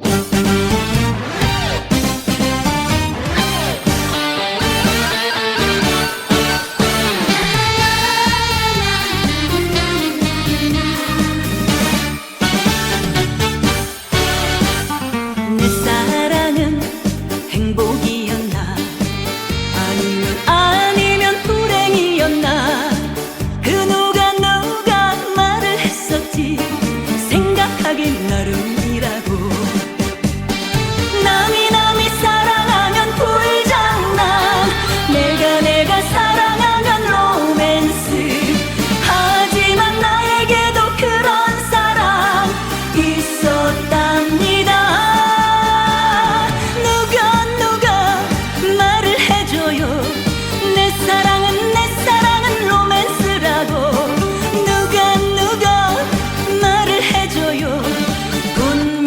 Música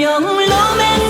Yanmıyorum en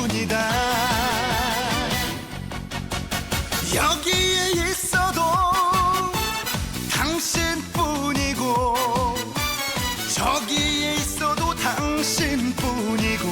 뿐이다. 여기에 있어도 당신뿐이고 저기에 있어도 당신뿐이고.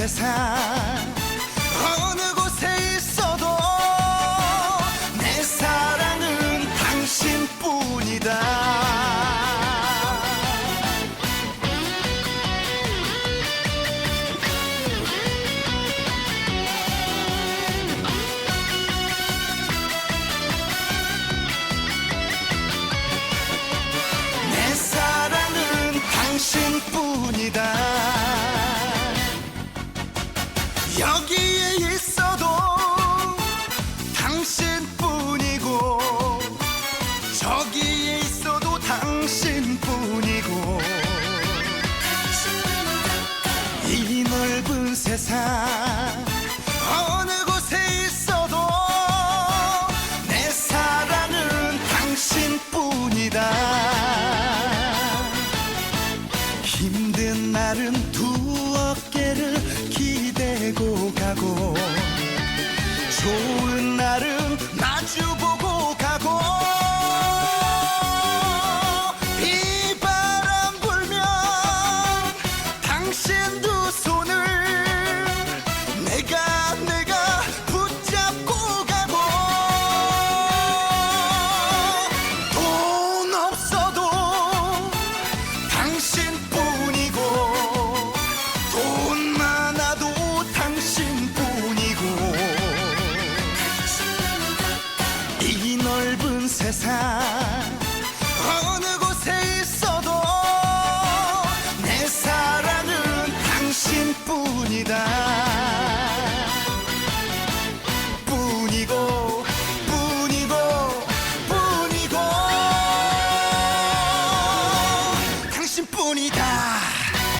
세상. 여기에 있어도 당신뿐이고 저기에 있어도 당신뿐이고. 이 넓은 세상 어느 곳에 있어도 내 사랑은 당신뿐이다. 힘든 날은 두 하고 좋은 날을 세상